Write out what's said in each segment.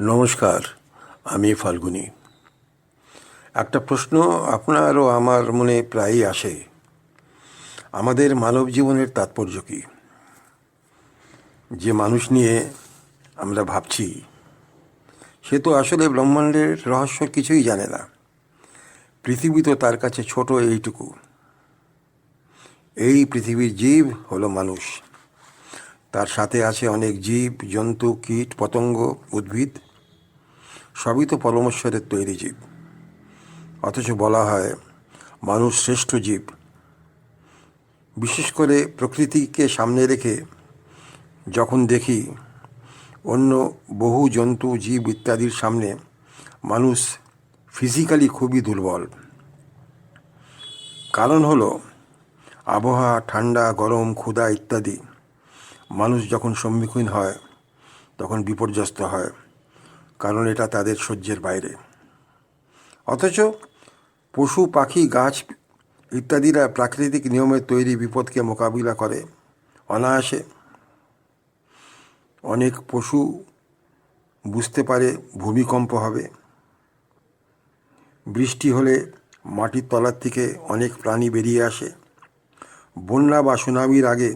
নমস্কার, আমি ফাল্গুনি। একটা প্রশ্ন আপনার ও আমার মনে প্রায়ই আসে। আমাদের মানব জীবনের তাৎপর্য কী? যে মানুষ নিয়ে আমরা ভাবছি, সে তো আসলে ব্রহ্মাণ্ডের রহস্য কিছুই জানে না। পৃথিবী তো তার কাছে ছোট এইটুকু। এই পৃথিবীর জীব হলো মানুষ। তার সাথে আছে অনেক জীব, জন্তু, কীট, পতঙ্গ, উদ্ভিদ। সবই তো পরমেশ্বরের তৈরি জীব। অথচ বলা হয়, মানুষ শ্রেষ্ঠ জীব। বিশেষ করে প্রকৃতিকে সামনে রেখে যখন দেখি অন্য বহু জন্তু, জীব ইত্যাদির সামনে মানুষ ফিজিক্যালি খুবই দুর্বল। কারণ হলো, আবহাওয়া, ঠান্ডা, গরম, ক্ষুধা ইত্যাদি, মানুষ যখন সম্মুখীন হয়, তখন বিপর্যস্ত হয়। কারণ এটা তাদের সহ্যের বাইরে। অথচ পশু, পাখি, গাছ ইত্যাদিরা প্রাকৃতিক নিয়মে তৈরি বিপদকে মোকাবিলা করে অনায়াসে। অনেক পশু বুঝতে পারে ভূমিকম্প হবে। বৃষ্টি হলে মাটির তলার থেকে অনেক প্রাণী বেরিয়ে আসে। বন্যা বা সুনামির আগে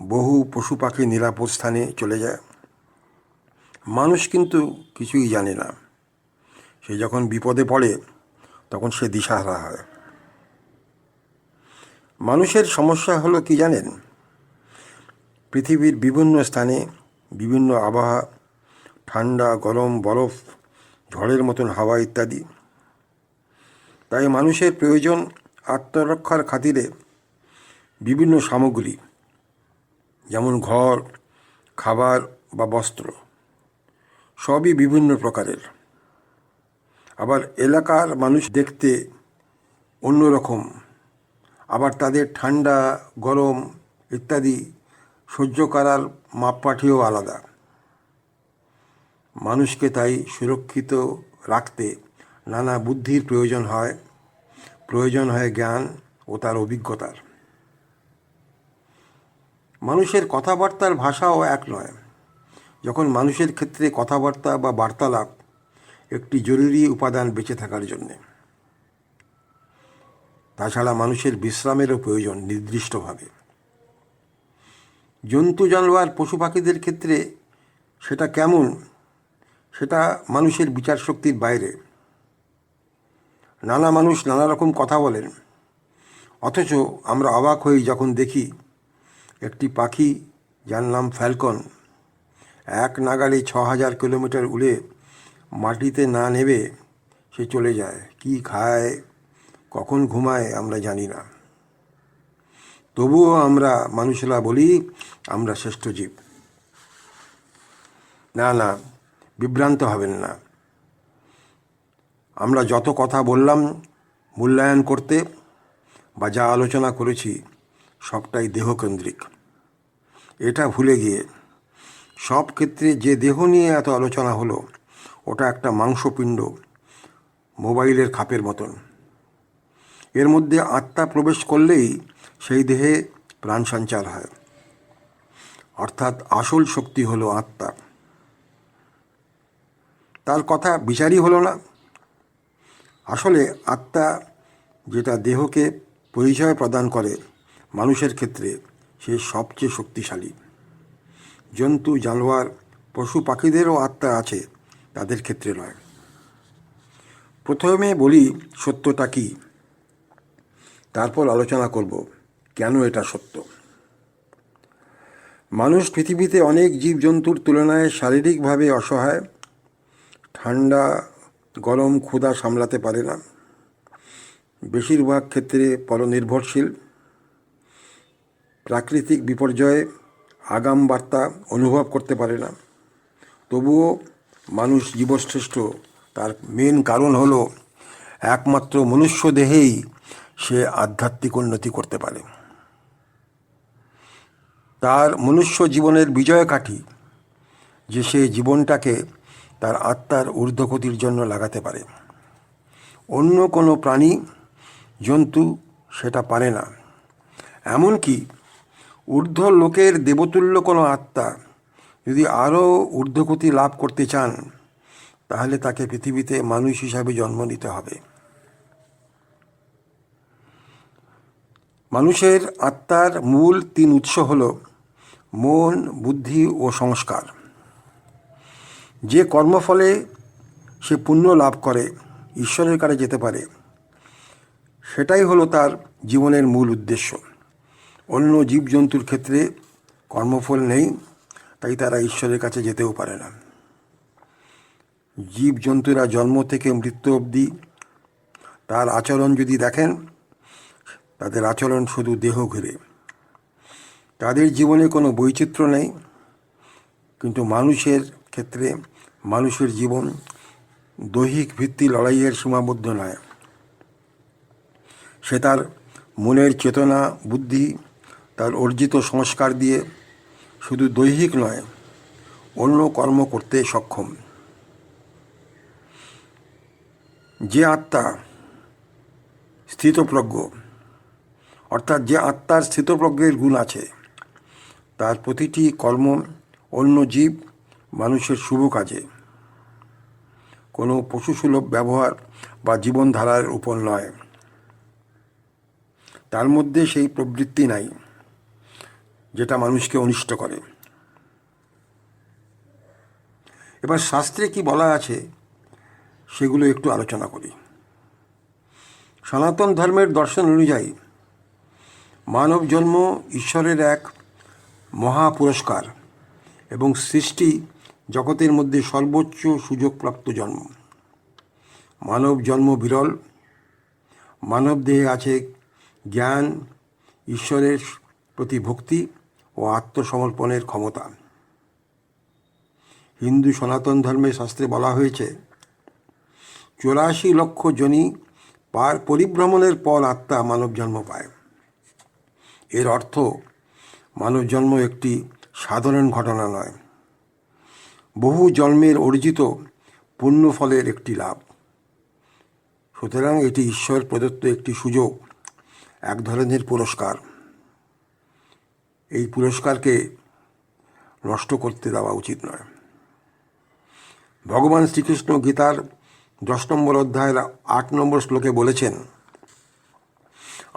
বহু পশু পাখি নিরাপদ স্থানে চলে যায়। মানুষ কিন্তু কিছুই জানে না। সে যখন বিপদে পড়ে, তখন সে দিশাহারা হয়। মানুষের সমস্যা হলো কি জানেন? পৃথিবীর বিভিন্ন স্থানে বিভিন্ন আবহাওয়া, ঠান্ডা, গরম, বরফ, ঝড়ের মতন হাওয়া ইত্যাদি। তাই মানুষের প্রয়োজন আত্মরক্ষার খাতিরে বিভিন্ন সামগ্রী, যেমন ঘর, খাবার বা বস্ত্র। সবই বিভিন্ন প্রকারের। আবার এলাকার মানুষ দেখতে অন্যরকম। আবার তাদের ঠান্ডা, গরম ইত্যাদি সহ্য করার মাপপাঠিও আলাদা। মানুষকে তাই সুরক্ষিত রাখতে নানা বুদ্ধির প্রয়োজন হয়। প্রয়োজন হয় জ্ঞান ও তার অভিজ্ঞতার। মানুষের কথাবার্তার ভাষাও এক নয়। যখন মানুষের ক্ষেত্রে কথাবার্তা বা বার্তালাপ একটি জরুরি উপাদান বেঁচে থাকার জন্যে। তাছাড়া মানুষের বিশ্রামেরও প্রয়োজন নির্দিষ্টভাবে। জন্তু, জানোয়ার, পশু পাখিদের ক্ষেত্রে সেটা কেমন? সেটা মানুষের বিচার শক্তির বাইরে। নানা মানুষ নানা রকম কথা বলেন। অথচ আমরা অবাক হই যখন দেখি একটি পাখি যার নাম ফ্যালকন। এক নাগালে ছ হাজার কিলোমিটার উড়ে মাটিতে না নেবে, সে চলে যায়। কি খায়, কখন ঘুমায়, আমরা জানি না। তবুও আমরা মানুষরা বলি, আমরা শ্রেষ্ঠ জীব। না না, বিভ্রান্ত হবেন না। আমরা যত কথা বললাম, মূল্যায়ন করতে বা যা আলোচনা করেছি, সবটাই দেহকেন্দ্রিক। এটা ভুলে গিয়ে সব ক্ষেত্রে যে দেহ নিয়ে এত আলোচনা হলো, ওটা একটা মাংসপিণ্ড, মোবাইলের খাপের মতন। এর মধ্যে আত্মা প্রবেশ করলেই সেই দেহে প্রাণ সঞ্চার হয়। অর্থাৎ আসল শক্তি হলো আত্মা। তার কথা বিচারই হলো না। আসলে আত্মা যেটা দেহকে পরিচয় প্রদান করে মানুষের ক্ষেত্রে, সে সবচেয়ে শক্তিশালী। জন্তু, জানোয়ার, পশু পাখিদেরও আত্মা আছে, তাদের ক্ষেত্রে নয়। প্রথমে বলি, সত্যটা কি? তারপর আলোচনা করব, কেন এটা সত্য? মানুষ পৃথিবীতে অনেক জীবজন্তুর তুলনায় শারীরিকভাবে অসহায়, ঠান্ডা, গরম, ক্ষুধা সামলাতে পারে না। বেশিরভাগ ক্ষেত্রে পরনির্ভরশীল, প্রাকৃতিক বিপর্যয়ে আগাম বার্তা অনুভব করতে পারে না। তবুও মানুষ জীবশ্রেষ্ঠ, তার মেন কারণ হলো একমাত্র মনুষ্য দেহেই সে আধ্যাত্মিক উন্নতি করতে পারে। তার মনুষ্য জীবনের বিজয় কাঠি যে সে জীবনটাকে তার আত্মার ঊর্ধ্বগতির জন্য লাগাতে পারে। অন্য কোনো প্রাণী, জন্তু সেটা পারে না। এমনকি ঊর্ধ্ব লোকের দেবতুল্য কোনো আত্মা যদি আরও ঊর্ধ্বগতি লাভ করতে চান, তাহলে তাকে পৃথিবীতে মানুষ হিসাবে জন্ম নিতে হবে। মানুষের আত্মার মূল তিন উৎস হল মন, বুদ্ধি ও সংস্কার। যে কর্মফলে সে পুণ্য লাভ করে, ঈশ্বরের কাছে যেতে পারে, সেটাই হলো তার জীবনের মূল উদ্দেশ্য। অন্য জীবজন্তুর ক্ষেত্রে কর্মফল নেই, তাই তারা ঈশ্বরের কাছে যেতেও পারে না। জীবজন্তুরা জন্ম থেকে মৃত্যু অবধি তার আচরণ যদি দেখেন, তাদের আচরণ শুধু দেহ ঘিরে। তাদের জীবনে কোনো বৈচিত্র্য নেই, কিন্তু মানুষের ক্ষেত্রে মানুষের জীবন দৈহিক ভিত্তি লড়াইয়ের সীমাবদ্ধ নয়। সে তার মনের চেতনা, বুদ্ধি তার অর্জিত সংস্কার দিয়ে শুধু দৈহিক নয়, অন্য কর্ম করতে সক্ষম। যে আত্মা স্থিতপ্রজ্ঞ, অর্থাৎ যে আত্মার স্থিতপ্রজ্ঞের গুণ আছে, তার প্রতিটি কর্ম অন্য জীব, মানুষের শুভ কাজে। কোনো পশুসুলভ ব্যবহার বা জীবনধারার উপর নয়। তার মধ্যে সেই প্রবৃত্তি নাই। যেটা মানুষকে অনিষ্ট করে। এবার শাস্ত্রে কি বলা আছে, সেগুলো একটু আলোচনা করি। সনাতন ধর্মের দর্শন অনুযায়ী, মানব জন্ম ঈশ্বরের এক মহা পুরস্কার এবং সৃষ্টি জগতের মধ্যে সর্বোচ্চ সুযোগপ্রাপ্ত জন্ম। মানব জন্ম বিরল, মানব দেহে আছে জ্ঞান, ঈশ্বরের প্রতি ভক্তি ও আত্মসমর্পণের ক্ষমতা। হিন্দু সনাতন ধর্মের শাস্ত্রে বলা হয়েছে, চৌরাশি লক্ষ জনি পার পরিভ্রমণের পর আত্মা মানব জন্ম পায়। এর অর্থ, মানব জন্ম একটি সাধারণ ঘটনা নয়। বহু জন্মের অর্জিত পুণ্যফলের একটি লাভ। সুতরাং এটি ঈশ্বর প্রদত্ত একটি সুযোগ, এক ধরনের পুরস্কার। এই পুরস্কারকে নষ্ট করতে দেওয়া উচিত নয়। ভগবান শ্রীকৃষ্ণ গীতার দশ নম্বর অধ্যায়ের আট নম্বর শ্লোকে বলেছেন,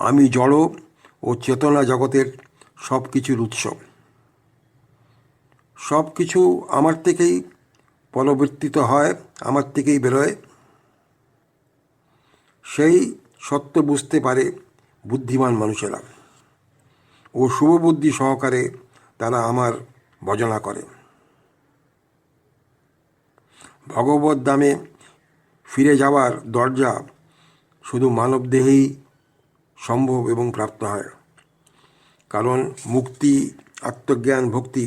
আমি জড় ও চেতনা জগতের সব কিছুর উৎস। সব কিছু আমার থেকেই পরবর্তিত হয়, আমার থেকেই বেরোয়। সেই সত্য বুঝতে পারে বুদ্ধিমান মানুষেরা। ও শুভবুদ্ধি সহকারে তারা আমার ভজনা করে। ভগবত দামে ফিরে যাওয়ার দরজা শুধু মানবদেহেই সম্ভব এবং প্রাপ্ত হয়। কারণ মুক্তি, আত্মজ্ঞান, ভক্তি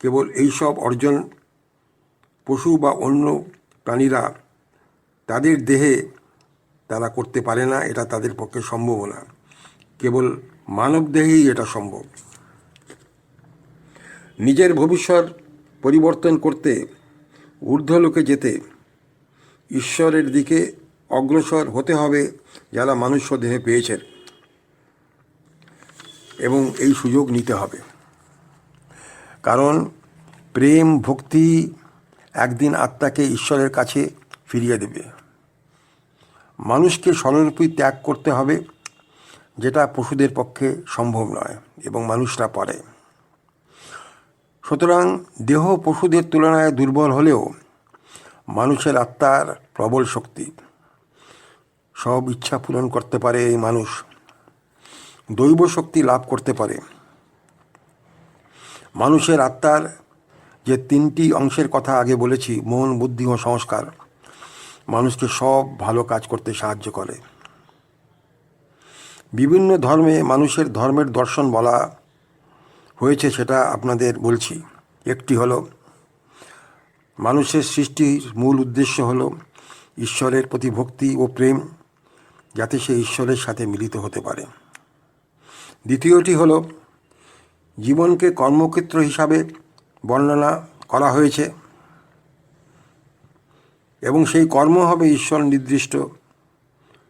কেবল এইসব অর্জন পশু বা অন্য প্রাণীরা তাদের দেহে তারা করতে পারে না, এটা তাদের পক্ষে সম্ভব না। কেবল মানব দেহেই এটা সম্ভব। নিজের ভবিষ্যৎ পরিবর্তন করতে ঊর্ধ্বলোকে যেতে ঈশ্বরের দিকে অগ্রসর হতে হবে যারা মানুষ্য দেহে পেয়েছেন এবং এই সুযোগ নিতে হবে। কারণ প্রেম, ভক্তি একদিন আত্মাকে ঈশ্বরের কাছে ফিরিয়ে দেবে। মানুষকে স্বরূপই ত্যাগ করতে হবে। যেটা পশুদের পক্ষে সম্ভব নয় এবং মানুষরা পারে। সুতরাং দেহ পশুদের তুলনায় দুর্বল হলেও মানুষের আত্মার প্রবল শক্তি। সব ইচ্ছা পূরণ করতে পারে এই মানুষ। দৈব শক্তি লাভ করতে পারে। মানুষের আত্মার যে তিনটি অংশের কথা আগে বলেছি, মন, বুদ্ধি ও সংস্কার, মানুষকে সব ভালো কাজ করতে সাহায্য করে। বিভিন্ন ধর্মে মানুষের ধর্মের দর্শন বলা হয়েছে সেটা আপনাদের বলছি। একটি হলো, মানুষের সৃষ্টির মূল উদ্দেশ্য হলো ঈশ্বরের প্রতি ভক্তি ও প্রেম, যাতে সে ঈশ্বরের সাথে মিলিত হতে পারে। দ্বিতীয়টি হল, জীবনকে কর্মক্ষেত্র হিসাবে বর্ণনা করা হয়েছে এবং সেই কর্ম হবে ঈশ্বর নির্দিষ্ট,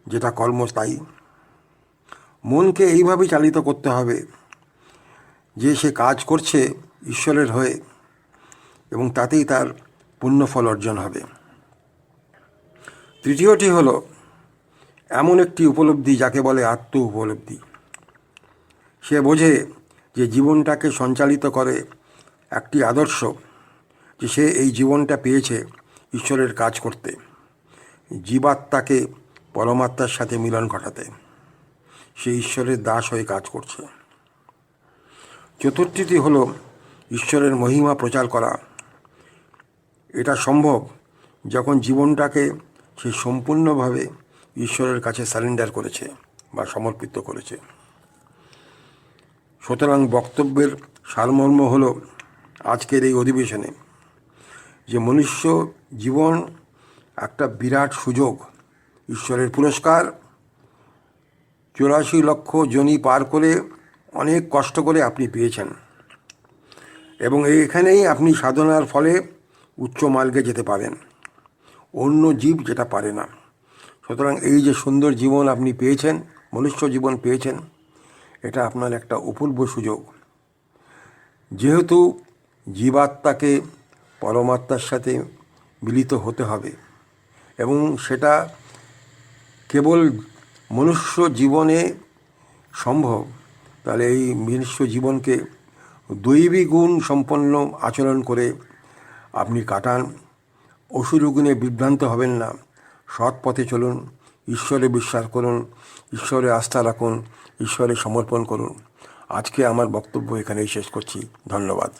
যেটা কর্মস্থায়ী মনকে এইভাবেই চালিত করতে হবে যে সে কাজ করছে ঈশ্বরের হয়ে এবং তাতেই তার পুণ্যফল অর্জন হবে। তৃতীয়টি হল এমন একটি উপলব্ধি যাকে বলে আত্ম উপলব্ধি। সে বোঝে যে জীবনটাকে সঞ্চালিত করে একটি আদর্শ যে সে এই জীবনটা পেয়েছে ঈশ্বরের কাজ করতে, জীবাত্মাকে পরমাত্মার সাথে মিলন ঘটাতে। সে ঈশ্বরের দাস হয়ে কাজ করছে। চতুর্থটি হল ঈশ্বরের মহিমা প্রচার করা। এটা সম্ভব যখন জীবনটাকে সে সম্পূর্ণভাবে ঈশ্বরের কাছে স্যালেন্ডার করেছে বা সমর্পিত করেছে। সুতরাং বক্তব্যের সারমর্ম হল আজকের এই অধিবেশনে যে মনুষ্য জীবন একটা বিরাট সুযোগ, ঈশ্বরের পুরস্কার চুরাশি লক্ষ জনি পার করে অনেক কষ্ট করে আপনি পেয়েছেন। এবং এখানেই আপনি সাধনার ফলে উচ্চ মার্গে যেতে পারেন। অন্য জীব যেটা পারে না। সুতরাং এই যে সুন্দর জীবন আপনি পেয়েছেন, মনুষ্য জীবন পেয়েছেন, এটা আপনার একটা অপূর্ব সুযোগ। যেহেতু জীবাত্মাকে পরমাত্মার সাথে মিলিত হতে হবে, এবং সেটা কেবল মনুষ্য জীবনে সম্ভব, তাহলে এই মনুষ্য জীবনকে দৈবী গুণ সম্পন্ন আচরণ করে আপনি কাটান। অসুরগুণে বিভ্রান্ত হবেন না। সৎ পথে চলুন, ঈশ্বরে বিশ্বাস করুন, ঈশ্বরে আস্থা রাখুন, ঈশ্বরে সমর্পণ করুন। আজকে আমার বক্তব্য এখানেই শেষ করছি। ধন্যবাদ।